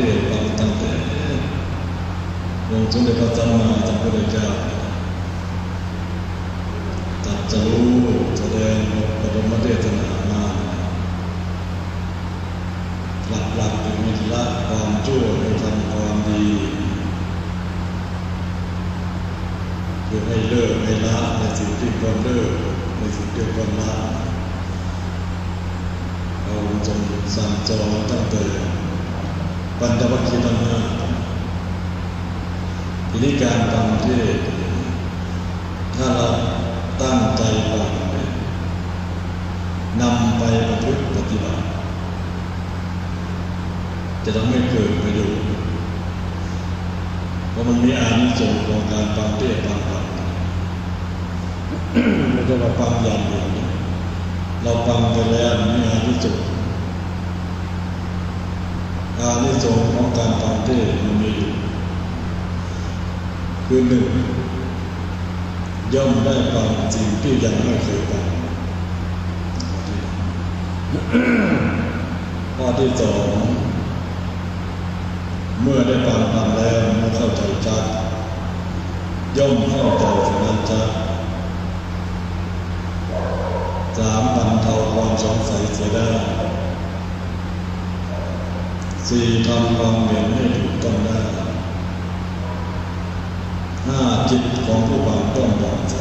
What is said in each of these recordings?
เทศน์ฟังตั้งแต่องค์สมเด็จพระสัมมาสัมพุทธเจ้าตรัสรู้แสดงบรมเทศนามาหลักๆคือมิละความชั่วให้ทำความดีคือให้เลิกให้ละในสิ่งที่ควรเลิกในสิ่งที่ควรละเราจงสั่งจองตั้งแต่ ปัญจวัคคีย์ทั้งห้าทีนี้การฟังเทศน์ถ้าเราตั้งใจฟังเนี่ยนำไปประพฤติปฏิบัติ จะทำให้เกิดประโยชน์เพราะมันมีอานิสงส์ของการฟังเทศฟังธรรมไม่ใช่ว่าฟังอย่างเดียวเราฟังไปแล้วมีอานิสงส์ อานิสงส์ของการฟังเทศมันมีอยู่คือหนึ่งย่อมได้ฟังสิ่งที่ยังไม่เคยฟังข้อที่สองเมื่อได้ฟังธรรมแล้วเมื่อเข้าใจชัดย่อมเข้าใจสิ่งนั้นชัดสามบรรเทาความสงสัยเสียได้ สี่ทำความเห็นให้ถูกต้องได้ห้าจิตของผู้ฟังต้องบองใส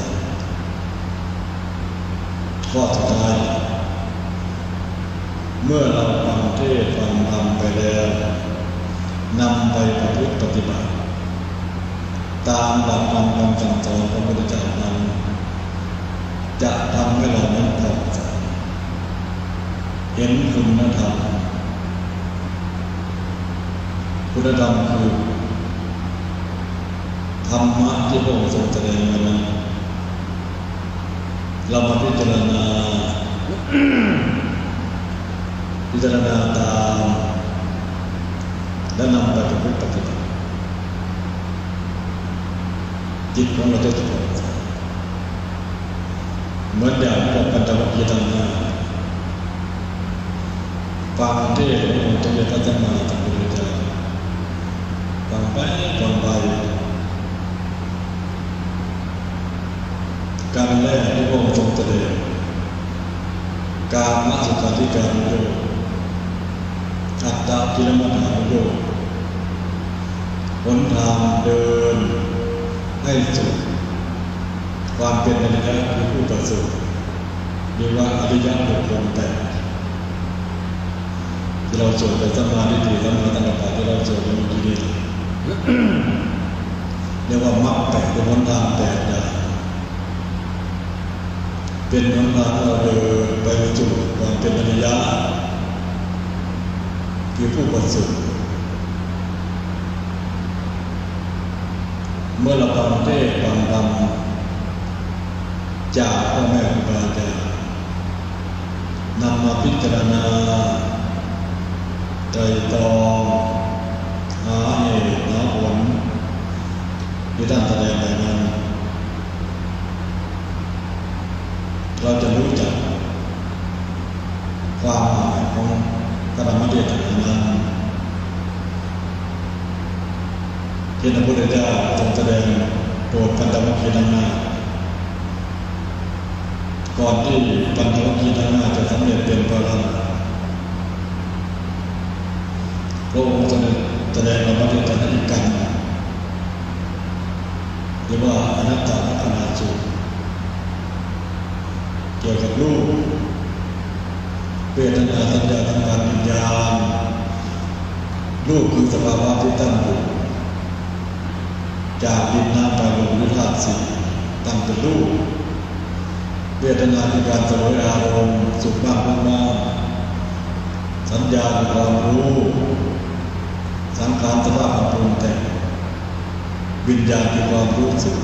ข้อสุดท้ายเมื่อเราฟังเทศฟังธรรมไปแล้วนำไปประพฤติปฏิบัติ ตามหลักธรรมคำสั่งสอนของพระพุทธเจ้านั้นจะทำให้เรานั้นผ่องใสเห็นคุณธรรม คุณธรรมคือธรรมะที่พระองค์ทรงแสดงมานั้นเรามาพิจารณา พิจารณาตามและนำไปประพฤติปฏิบัติจิตของเราจะถูกใสเหมือนอย่างพวกปัญจวัคคีย์ทั้งห้าฟังเทศน์ขององค์สมเด็จพระสัมมาสัมพุทธเจ้าฟังไปฟังไป การแรกที่พระองค์ทรงแสดงการมาสุขาธิการโยกอัตตากิลมัฏฐานโยกหนทางเดินให้สุดความเป็นอริยะคือผู้ประเสริเรียกว่าอริยะบุคคลแปดที่เราสวดไปสัมมาทิฏฐิสัมมาสังกัปปะที่เราสวดไปเมื่อกี้นี้ เรียกว่ามรรคแปดเป็นหนทางแปดอย่างเป็นหนทางเราเดินไปสู่ความเป็นอริยะคือผู้ประเสริฐเมื่อเราฟังเทศน์ฟังธรรมจากพ่อแม่ครูบาอาจารย์นำมาพิจารณาใจตอง หาเหตุหาผลที่ท่านแสดงไปนั้นเราจะรู้จักความหมายของพระธรรมเทศนานั้นที่พระพุทธเจ้าทรงแสดงโปรดพันธวัคคีย์ทั้งห้าก่อนที่พันธวัคคีทั้งห้าจะสำเร็จเป็นพระรหันต์พระองค์แสดง แสดงธรรมเทศนาอีกกันหรือว่าอนัตตลักษณะสูเกี่ยวกับรูปเวทนาสัญญาสังขารวิญญาณรูปคือสภาวะที่ตั้งอยู่จากดินน้ำไฟลมหรือธาตุสี่ตั้งเป็นรูปเวทนาคือการสวยอารมณ์สุขบ้างบ้างสัญญาคือความรู้ สังขารสภาพความปรุงแต่งวิญญาณคือความรู้สึก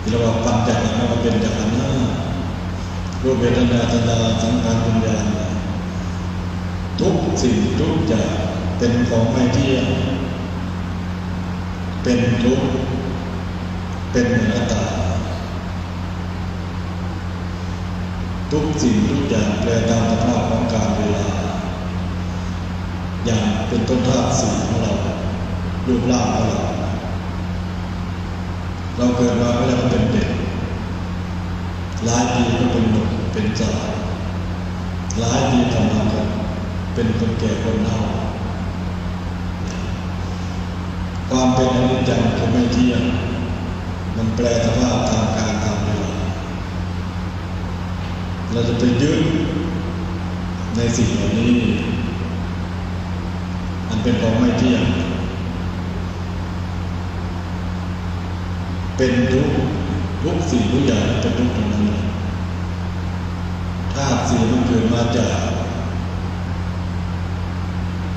ที่เราว่าปัญจขันธ์มันเป็นจากขันธ์ห้ารูปเวทนาสัญญาสังขารวิญญาณทุกสิ่งทุกอย่างเป็นของไม่เที่ยงเป็นทุกเป็นอนัตตาทุกสิ่งทุกอย่างแปลตามสภาพของการเวลาอย่าง เป็นต้นธาตุสีของเรารูปร่างของเรา เราเกิดมาไม่ได้เป็นเด็กหลายปีก็เป็นหนุ่มเป็นสาวหลายปีทำงานกันเป็นคนแก่คนเฒ่าความเป็นอนิจจังคือไม่เที่ยงมันแปลสภาพทางการทำเวลาเราจะไปยึดในสิ่งเหล่านี้ มันเป็นของไม่เที่ยง เป็นทุกทุกสิ่งทุกอย่างเป็นทุกข์ทั้งนั้นธาตุสี่มันเกิดมาจาก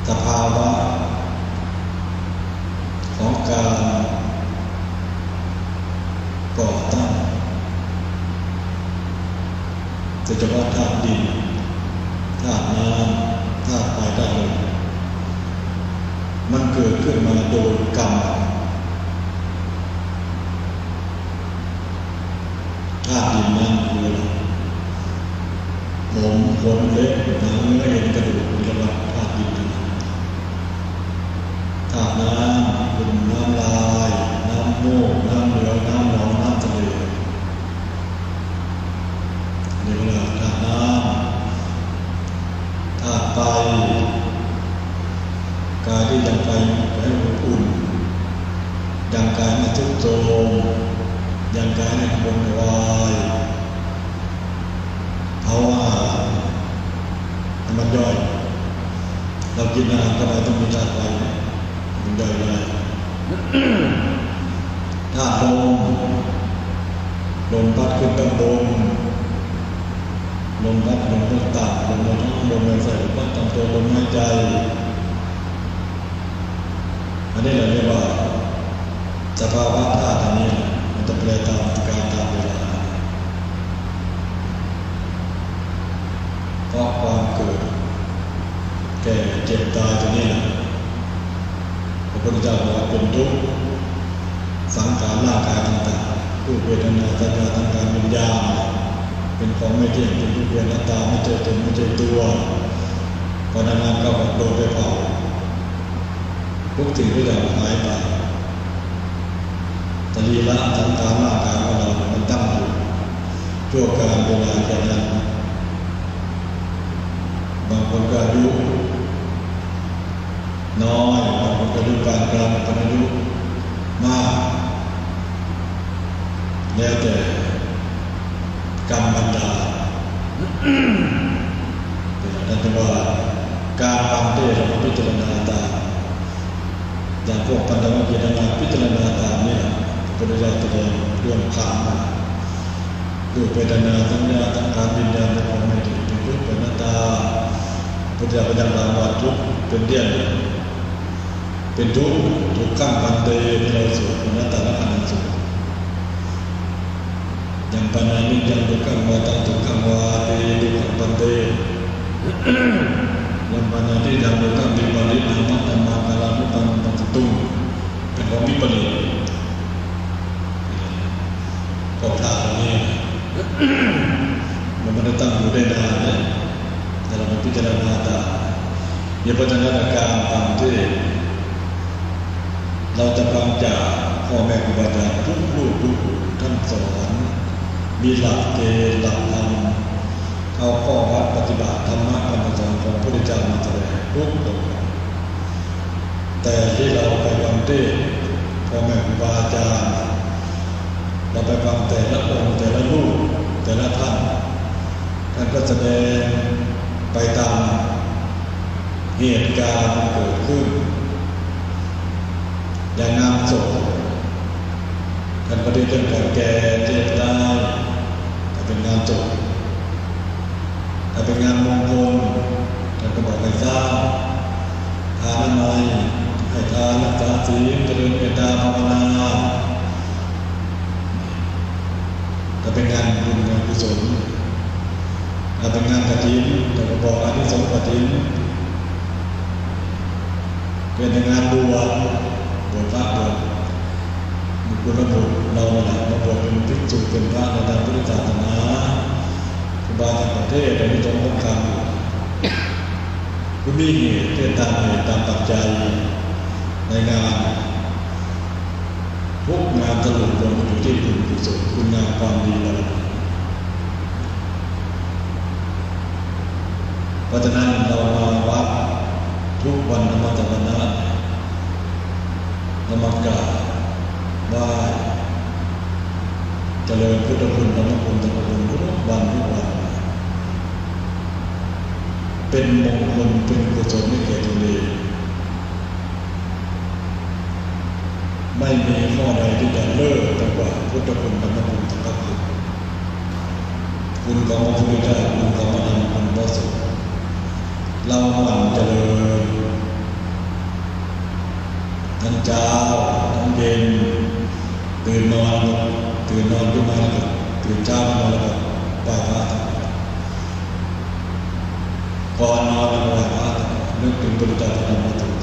สภาวะของการก่อตั้งโดยเฉพาะธาตุดินธาตุน้ำธาตุไฟธาตุลมมันเกิด อายกรรมธาตุดินนั้นคืออะไรผมขนเล็บหนังเนื้อเอ็นกระดูกกรียกว่าธาตุดินทั้งนั้นธาตุน้ำเป็นน้ำลาย น้ำโมกน้ำเหลืองน้ำหนองน้ำทะเลนี่เวลาธาตุน้ำธาตุไฟกายที่ยังไฟให้อบอุ่นยังกายไม่ทุกโทรมยังกายไม่ขบวนวายเผาอาหารให้มันย่อย เรากินอาหารทำไมต้องมีธาตุไฟมันย่อยได้ธาตุลมลมพัดขึ้นข้างบนลมพัดลมพัดต่ำลมในท้งลมในใส่ลมพัดตามตัวลมหายใจ อันนี้เราเรียกว่าสภาวะธาตุอันนี้มันจะแปลตามการตามเวลาเพราะความเกิด แก่เจ็บตายตัวนี้นะพระพุทธเจ้าบอกว่าเป็นทุกข์สังขารร่างกายต่างๆรูปเวทนาสัญญาทางการวิญญาณเป็นของไม่เที่ยงเป็นทุกข์เป็นอนัตตาไม่ใช่ตนไม่ใช่ตัวพอนานๆก็โดนไปเผาทุกสิ่งทุกอย่างหายไปตรีละสังขารร่างกายของเรามันตั้งอยู่ชั่วการเวลาแค่นั้นบางคนก็อายุ น้อยบางคนก็อายุปานกลางบางคนอายุมาก แล้วแต่กรรมบันดาลเป็นอย่านว่าการฟังเทศน์เราพิจารณาตามอย่างพวกปัญญาวิจารณาพิจารณาตามเนี่ยพระพุทธเจ้าแสดงเรื่องขามมารูปเวทนาสัญญาสังขารวิญญาณเนของไม่เที่ยงเป็นรูปเป็นหน้าตาพุทธเจ้าพระยังรามว่าทุกเป็นเดี่ยงเป็นทุกข์ทุกขังปันเตที่เรานัตตาละขันธ์สวดยังปานาทุกขังวาตังทุกขังวาเตทุกขังปันเตยังปานานิยังทุกขังวิปริตนามัตตมาคารานุปันปันตุงเป็นของ วิปริตก็ท่าตรงนี้มันไม่ได้ตั้งอยู่ได้นานนะแต่เรามาพิจารณา เราจะฟังจากพ่อแม่ครูบาอาจารย์ทุกรูปทุกท่านสอนมีหลักเกณฑ์หลักธรรมเอาข้อวัดปฏิบัติธรรมะคำสอนของพระพุทธเจ้ามาแสดงทุกตรงแต่ที่เราไปฟังเทศพ่อแม่ครูบาอาจารย์เราไปฟังแต่ละองค์แต่ละรูปแต่ละท่านท่านก็แสดงไปตามเหตุการณ์เกิดขึ้น อย่างงานศพท่านก็ได้เรื่องการแก่เจ็บตายถ้าเป็นงานศพถ้าเป็นงานมงคลท่านก็บอกให้ทราบทานอะไรให้ทานรักษาศีลเจริญเมตตาภาวนาถ้าเป็นงานบุญงานกุศลถ้าเป็นงานกฐินแต่ก็บอกอันที่สงส์กฐินเป็นงานบวช วชพระบวชบุคคลระบุเราแหละมาบวชเป็นภิกษุเป็นพระในทางพุทธศาสนาคุณบางประเทศเรามีตรงสำคัญคุณมีเหตุเพื่อตามเหตุตามปัจจัยในงานทุกงานสรุปรวมอยู่ที่บุญกุศลคุณงามความดีเราเพราะฉะนั้นเรามาวัดทุกวันธรรมตะวันนะนมัสการไหว้เจ ริญพุทธคุณธรรมคุณธรรมคุณทุกวันทุกวันเป็นมงคลเป็นกุศลให้แก่ตนเองไม่มีข้อใดที่จะเลิกไปกว่าพุทธคุณธรรมคุณธรรมคุณคุณของพระพุทธเจ้าคุณของพระธรรมคุณพระสงฆ์เราหมั่นเจริญทั้งเช้าทั้งเย็นตื่นนอน ตื่นนอนขึ้นมาแล้วก็ตื่นเช้ามาแล้วก็ไหว้พระก่อนนอนแล้วก็ไหว้พระนึกถึงพระพุทธเจ้าพระธรรมพระสงฆ์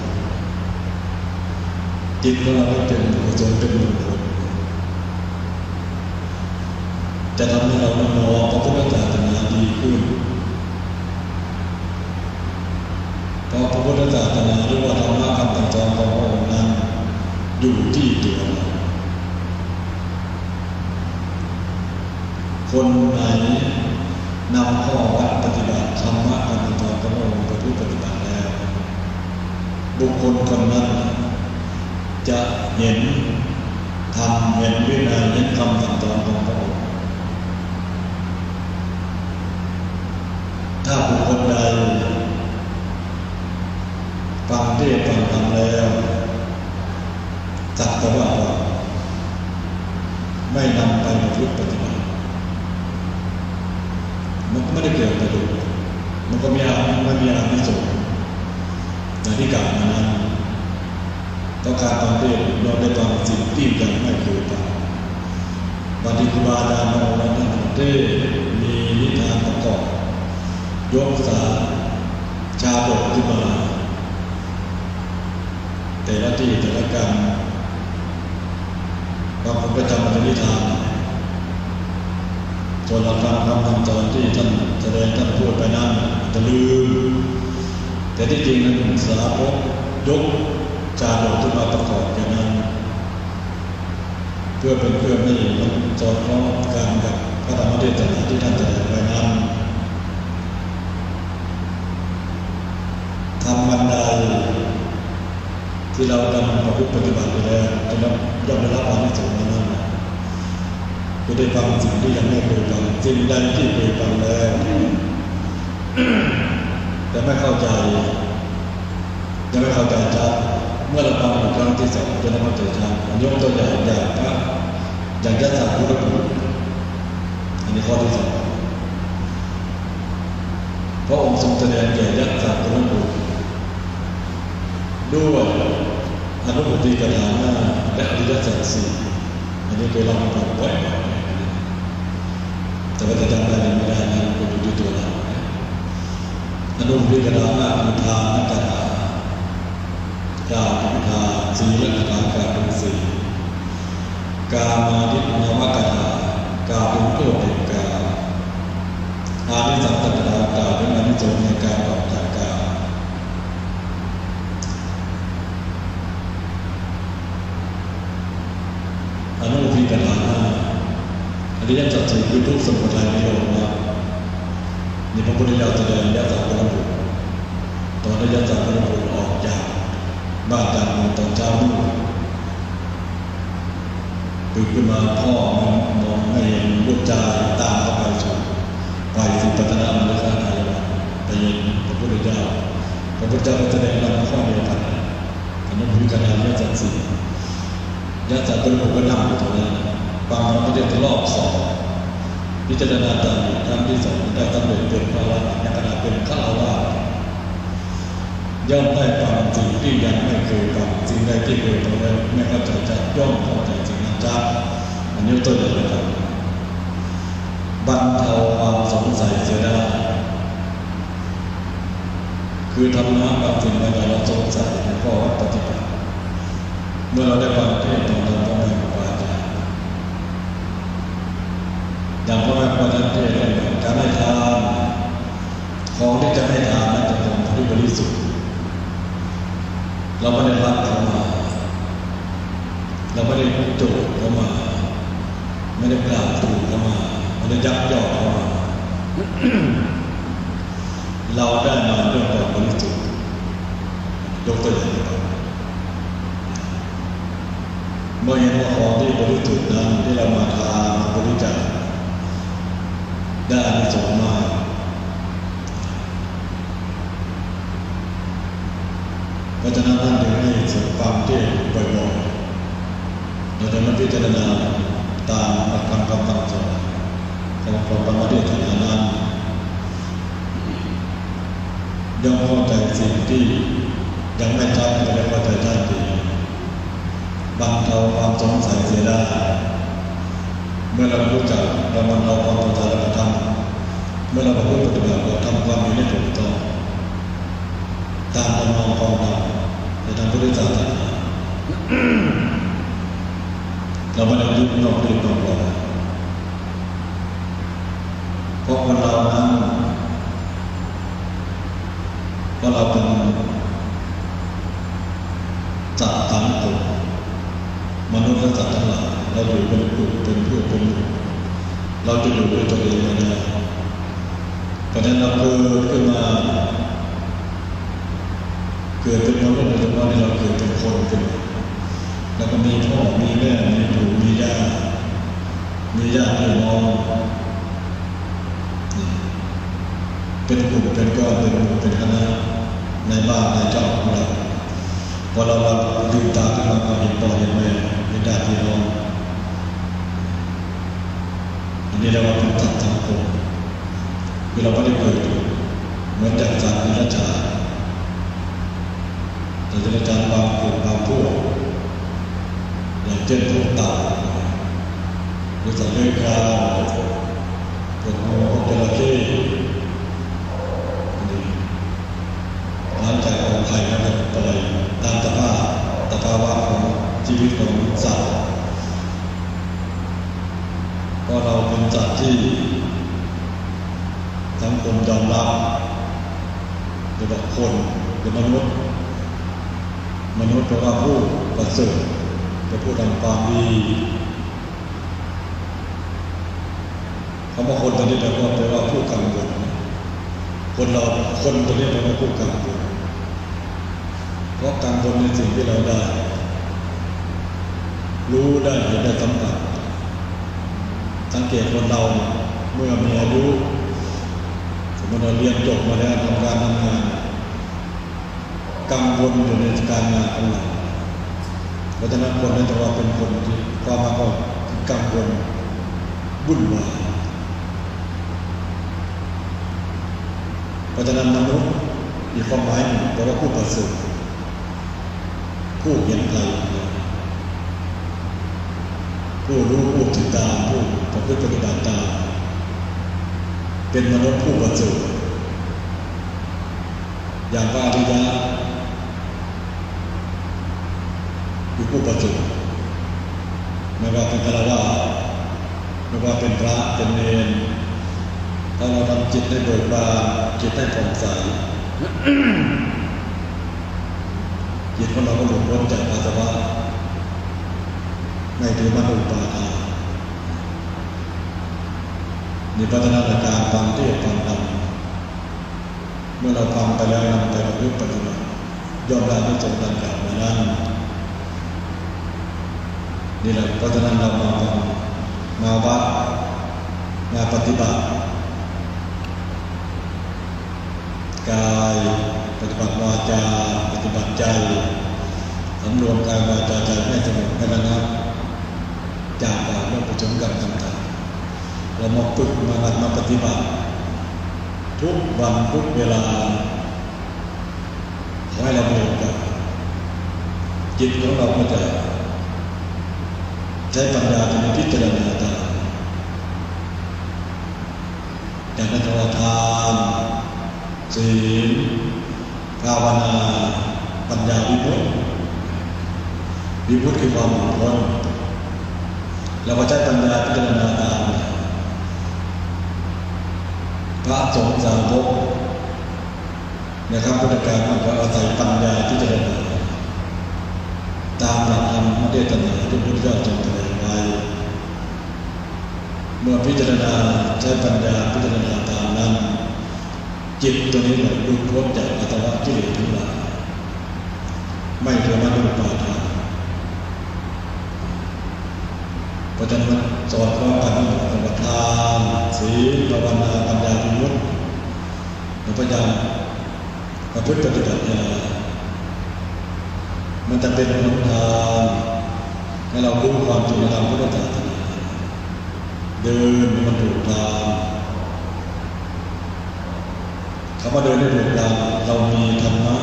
จิตของเราเป็นกุศลเป็นมงคลจะทำให้เรามองพระพุทธศาสนาดีขึ้นเพราะพระพุทธศาสนาหรือว่าธรรมะคำสั่งสอนของพระองค์นั้นอยู่ที่ตัวเรา คนไหนนำข้อวัดปฏิบัติธรรมะคำสั่งสอนของพระองค์ไปปฏิบัติแล้ว บุคคลคนนั้น จะเห็นธรรมเห็นวินัยเห็นคำสั่งสอนของพระองค์ถ้าบุคคลใดฟังเทศฟังธรรมแล้วสักแต่ว่าฟังไม่นำไปประพฤติปฏิบัติ มันก็ไม่ได้เกิดประโยชน์ ก็มีอาไม่มีอานิสงส์อย่างที่กล่าวมานั้นต้องการฟังเทศน์เราได้ฟังสิ่งที่ยังไม่เคยฟังวันที่ครูบาอาจารย์เราแล้วนั่นเทศน์มีนิทานประกอบยกสารชาบทขึ้นมา แต่ละที่แต่ละการบางคนก็จำเป็นนิทานส่วนเราฟังคำคำสอนที่ท่านแสดงท่านพูดไปนั้น จะลืมแต่ที่จริงนั้นสาวกยกชาบทขึ้นมาประกอบอย่างนั้น เพื่อเป็นเพื่อไม่มันสอดคล้องกันกับพระธรรมเทศนาที่ท่านแสดงไว้นั้นทำบันไดที่เราทำประพฤติปฏิบัติไปแล้วจะได้ย่อมได้รับความนิสงส์นั้นจะได้ฟังสิ่งที่ยังไม่เคยฟังสิ่งใดที่เคยฟังแล้ว แต่ไม่เข้าใจยังไม่เข้าใจชัดเมื่อเราฟังอีกครั้งที่สองจะได้เข้าใจชัดยกตัวอย่างอย่างพระอย่างยัตถาพุทธบุตรอันนี้ข้อที่สองพระองค์ทรงแสดงแก่ยักษ์สามพุทธบุตรด้วยอนุบุตรีกถาหน้าและอริยสัจสี่อันนี้เคยเล่าให้ฟังบ่อยแต่ว่าจะจำได้ไม่ได้นั้นก็อยู่ที่ตัวเรา อนุบุตรีกาหน้าคือทานกถากาพุทธาสีลกถากาเป็นสีกามาดินามกถากาเป็นโทษแห่งกาอานิสังตกถากาเป็นอนิสงในการออกจากกาอนุพีกาห้าอริยสัจสี่คือทุกสมุทัยนิโรธ นะนี่พระพุทธเจ้าแสดงยะสัพพะบุตรตอนที่ยะสัพพะบุตรออกจากบ้านจากเมืองตอนเช้ามืดตื่นขึ้นมาพ่อมันมองไม่เห็นลูกชายตามเข้าไปสู่ไปสิปัตนามฤคทายวันไปเห็นพระพุทธเจ้าพระพุทธเจ้าแสดงนำข้อเดียวกันอันุพีกถาอการิยสัจสี่ยักษ์จักรผมก็นั่งอยู่ตรงนั้นฟังพระเทศน์รอบสอง พิจารณาตามอีกครั้งที่สองได้ตำแหน่งเป็นพระวัดในขณะเป็นข้าวาย่อมได้ฟังสิ่งที่ยังไม่เคยฟังสิ่งใดที่เคยฟังแล้วไม่เข้าใจจะย่อมเข้าใจสิ่งนั้นจ้าอันนี้ตัวอย่างนะครับบรรเทาความสงสัยเสียได้คือธรรมะบางสิ่งบางอย่างเราสงสัยในข้อวัดปฏิบัติเมื่อเราได้ฟังเทศน์ตรงนั้นพ่อแม่ครูบาอาจาร ย์อย่างพ่อแม่ครูบาอาจารย์เทศน์เรื่องการให้ทานที่จะให้ทานนั้นจะเป็นคนที่บริสุทธิ์เราไม่ได้รับเขามา เราไม่ได้โจทย์เขามา ไม่ได้กล่าวถูกเขามาไม่ได้ยักยอกเขามา เราได้มาด้วยความบริสุทธิ์ยกตัวอย่างครับเมื่อเห็นว่าของที่บริสุทธิ์นั้นที่เรามาทานบริจาค ได้อานิสงส์มากเพราะฉะนั้นท่านจึงให้สริมความเทศบ่อยๆเราจะมาพิจารณาตามหลักคำคำสั่งสอนของพระธรรมเทศนานั้นย่อมเข้าใจสิ่งที่ยังไม่ชัดก็ได้เข้าใจชัดดีบรรเทาความสงสัยเสียได้ เมื่อเรารู้จักเรามันเทาความสงสัยเราทำเมื่อเราประพฤติปฏิบัติเราทำความดีได้ถูกต้องตามตำนองของเราในทางพุทธศาสนาเราไม่ได้ยึดนอกเรื่องนอกเราเพราะคนเรานั้นเพราะเราเป็นสัตว์ทั้งปวงมนุษย์และสัตว์ทั้งหลายเราอยู่เป็นกลุ่มเป็นเพื่อนเป็นหมู่ เราจะอยู่ด้วยตัวเองไม่ได้เพราะฉะนั้นเราเกิดขึ้นมา เกิดเป็นมนุษย์โดยเฉพาะที่เราเกิดเป็นคนขึ้นแล้วก็มีพ่อ มีแม่ มีปู่ มีย่า มีญาติพี่น้องเป็นกลุ่มเป็นก้อนเป็นหมู่เป็นคณะในบ้านในเจ้าของเราพอเราเราลืมตาขึ้นมาก็เห็นพ่อเห็นแม่เห็นญาติพี่น้องอั นี่เรียกว่าเป็นสัตว์สังคมคือเราไม่ได้เปิดเหมือนจัดสัตว์นิรัจานแต่จะอาจารบางกลุ่มบางพวกอย่างเช่นพวกเต่าหรือสัตว์เลื้อยคลานพวกงูพวกจระเข้นี่หลังจากของไทยก็จะปล่อยตามสภาพสภาวะของชีวิตของสัตว์เพราะเราเป็นสัตว์ ที่สังคมยอมรับโดยบอกคนหรือมนุษย์ มนุษย์แปลว่าผู้ประเสริฐเป็นผู้ทำความดีคำว่าคนตัวนี้แปลว่าแปลว่าผู้กังวลคนเราคนตัวนี้แปลว่าผู้กังวลเพราะกังวลในสิ่งที่เราได้ รู้ได้เห็นได้สัมผัส สังเกตคนเราเมื่อมีอายุสมมติเราเรียนจบมาแล้วทำการทำงานกังวลอยู่ในการงานของเราเพราะฉะนั้นคนนั้นจะว่าเป็นคนที่ความมาก็กังวลวุ่นวายเพราะฉะนั้นมนุษย์มีความหมายหนึ่งแปลว่าผู้ประเสริฐผู้เห็นภัย ผู้รู้ผู้ติดตามผู้ประพฤติปฏิบัติตามเป็นมนุษย์ผู้ประเสริฐอย่างพระอริยะคือผู้ประเสริฐไม่ว่าเป็นฆราวาไม่ว่าเป็นพระเป็นเนรถ้าเราทำจิตให้เบิกบานจิตให้ผ่องใสจิตของเราก็หลุดพ้นจากอาสวะ ไม่ถือมันอุปาทานนี่พัฒนาการฟังเทศฟังธรรมเมื่อเราฟังไปแล้วนำไปประพฤติปฏิบัติย่อมได้ที่สมดังกล่าวมานั้นนี่แหละเพราะฉะนั้นเรามามาวัดมาปฏิบัติกายปฏิบัติวาจาปฏิบัติใจสำรวมกายวาจาใจไม่สงบไม่ระงับ จากบาปและประชมกรรมต่างๆเรามาฝึกมาหัดมาปฏิบัติ ทุกวันทุกเวลาขอให้เรามีโอกาสจิตของเราก็จะใช้ปัญญาในพิจารณาตามอย่างนั้นเราทานศีลภาวนาปัญญาวิมุตติวิมุตติคือความหลุดพ้น เราก็ใช้ปัญญาพิจารณาตามพระสงฆ์สาวกนะครับพุทธการมันก็อาศัยปัญญาที่จะเดินตามหลักธรรมเทศนาที่พุทธเจ้าทรงแสดงไว้เมื่อพิจารณาใช้ปัญญาพิจารณาตามนั้นจิตตัวนี้หลุดลุดพ้นจากอัตวะกิเลสทั้งหลายไม่เกิดมาด้วยปาทาน เพราะฉะนั้นสอนว่าการปฏิบัติทานศีลภาวนาปัญญาพิมุตติเราพยายามประพฤติปฏิบัติมันจะเป็นหนทางให้เรารู้ความจริงในทางพุทธศาสนาเดินมันถูกทางคำว่าเดินให้ถูกทางเรามีธรรมะ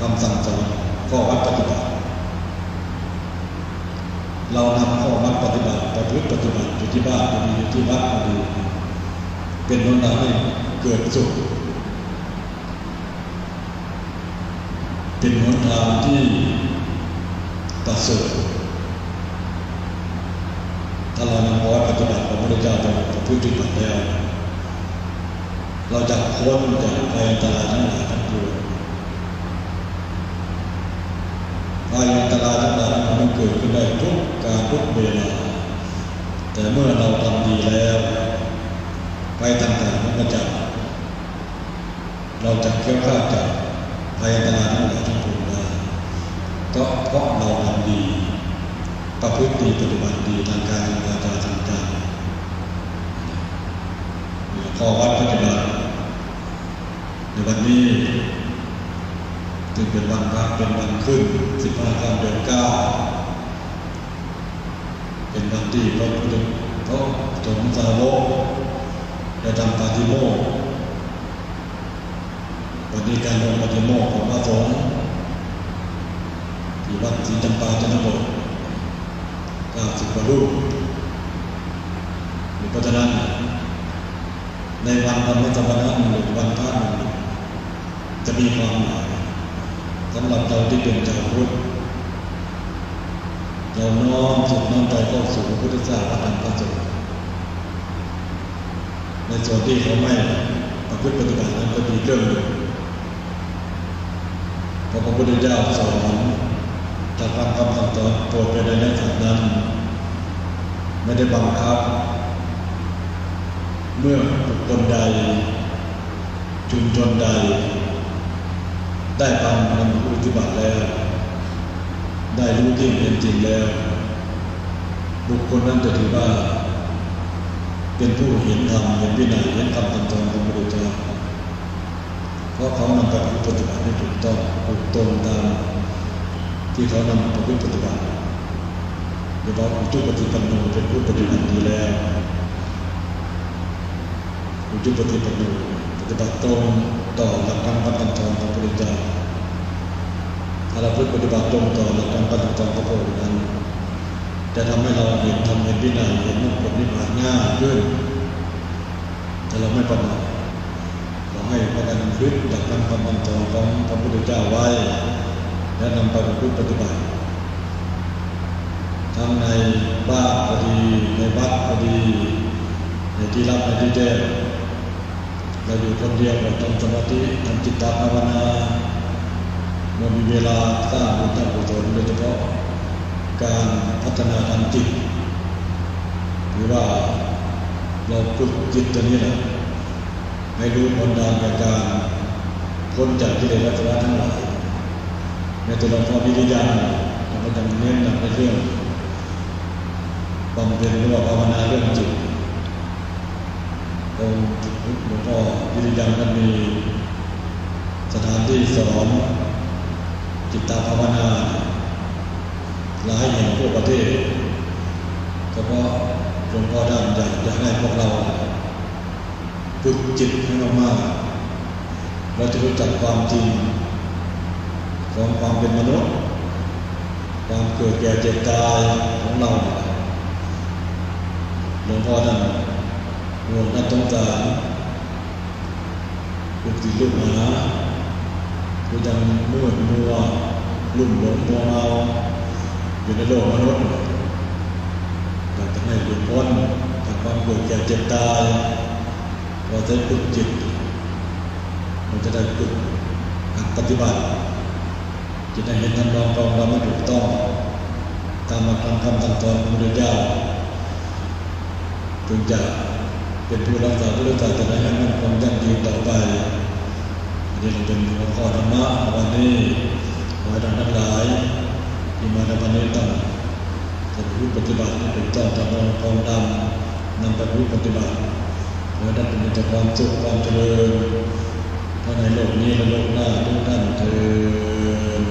คำสั่งสอนข้อวัดปฏิบัติ เรานำข้อวัดปฏิบัติประพฤติปฏิบัติอยู่ที่บ้านก็ดีอยู่ที่วัดก็ดีเป็นหนทางให้เกิดสุขเป็นหนทางที่ประเสริฐถ้าเรานำเอาปฏิบัติของพระพุทธเจ้าไปประพฤติปฏิบัติแล้ว เราจะพ้นจากภัยอันตรายทั้งหลายทั้งปวง ภัยอันตรายทั้งหลายทั้งปวงมันเกิดขึ้นได้ทุกการทุกเวลา แต่เมื่อเราทำดีแล้วภัยต่างๆมันก็จะเราจะเกี่ยวข้าดจากภัยอันตรายทั้งหลายทั้งปวงได้ก็เพราะเราทำดีประพฤติดีปฏิบัติดีทางกายทางวาจาทางใจข้อวัดปฏิบัติในวันนี้ จึงเป็นวันพระเป็นวันขึ้นสิบห้าค่ำเดือนเก้าเป็นวันที่พระพุทธพระสงฆ์สาวกได้ทำปาฏิโมกข์วันนี้การลงปาฏิโมกข์ของพระสงฆ์ที่วัดศรีจำปาจันทบทเก้าสิบกว่ารูปเพราะฉะนั้นในวันธรรมจัมปนะหนึ่งวันพระหนึ่งจะมีความหมาย สำหรับเราที่เป็นชาวพุทธเราน้อมจิตน้อมใจเข้าสู่พระพุทธเจ้าพระธรรมพระสงฆ์ในส่วนที่เขาไม่ประพฤติปฏิบัตินั้นก็มีเรื่องหนึ่งเพราะพระพุทธเจ้าสอนถ้าฟังคำสอนโปรดไปในนั้นนั้น ไม่ได้บังคับ เมื่อบุคคลใดชุมชนใด ได้ฟังคำปฏิบัติแล้ว ได้รู้ที่เป็นจริงแล้ว บุคคลนั้นจะถือว่า เป็นผู้เห็นธรรมเห็นวินัยเห็นคำสั่งสอนของพระพุทธเจ้าเพราะเขานำไปปฏิบัติให้ถูกต้องถูกตรงตามที่เขานำประพฤติปฏิบัติโดยเฉพาะอุจุปฏิปันโนเป็นผู้ปฏิบัติดีแล้วอุจุปฏิปันโนปฏิบัติตรง ต่อหลักธรรมคำสั่งของพระพุทธเจ้าถ้าเราพูดปฏิบัติตรงต่อหลักธรรมคำสั่งของพระองค์นั้น จะทำให้เราเห็นทำเห็นวินัยเห็นมรรคผลนิพพานง่ายขึ้นแต่เราไม่ประมาทขอให้พระกันพึ่งหลักธรรมคำสั่งของพระพุทธเจ้าไว้ และนำไปประพฤติปฏิบัติทั้งในบ้านก็ดีในวัดก็ดีในที่รับในที่แจ้ง เราอยู่คนเดียวเราทำสมาธิทำจิตตภาวนาเมื่อมีเวลาสร้างบุญสร้างกุศลโดยเฉพาะการพัฒนาทางจิตหรือว่าเราฝึกจิตตัวนี้แหละให้รู้ผลทางจากการพ้นจากกิเลสวัฏทั้งหลายในตัวหลวงพ่อวิริยะเราก็จะเน้นหนักในเรื่องบำเพ็ญหรือว่าภาวนาเรื่องจิต องค์หลวงพ่อวิริยะนั้นมี สถานที่สอนจิตตภาวนาหลายแห่งทั่วประเทศก็เพราะหลวงพ่อด้านอยากจะให้พวกเราฝึกจิตให้มากๆเราจะรู้จักความจริงของความเป็นมนุษย์ ความเกิดแก่เจ็บตายของเราหลวงพ่อท่าน ห่วงนักต้องการลูกศิลูกหาผู้ยังมืดมัวลุ่มหลงมัวเมาอยู่ในโลกมนุษย์อยากจะให้หลุดพ้นจากความเกิดแก่เจ็บตายเราจะฝึกจิตมันจะได้ฝึกหัดปฏิบัติจะได้เห็นทำนองกองเราไม่ถูกต้องตามมาคำคำสั่งสอนของพระเจ้าจึงจะ เป็นผู้รักษาพุทธศาสนาให้มันคงยั่งยืนต่อไปอันนี้เราเป็นหัวข้อธรรมะวันนี้ขอให้ท่านทั้งหลายที่มาในวันนี้ต้องจะรู้ปฏิบัติให้ถูกต้องตามนองกองดำนำไปรู้ปฏิบัติขอให้ท่านเป็นแต่ความสุขความเจริญทั้งในโลกนี้และโลกหน้าทุกท่านเถิด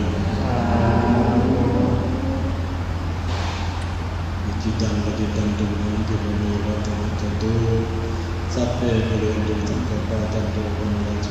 วิ จิตังปฏิตังตุมหังคิปะเมวะตมิจตุสัพเพปุเรนตุสังกปาจันโตปนรโส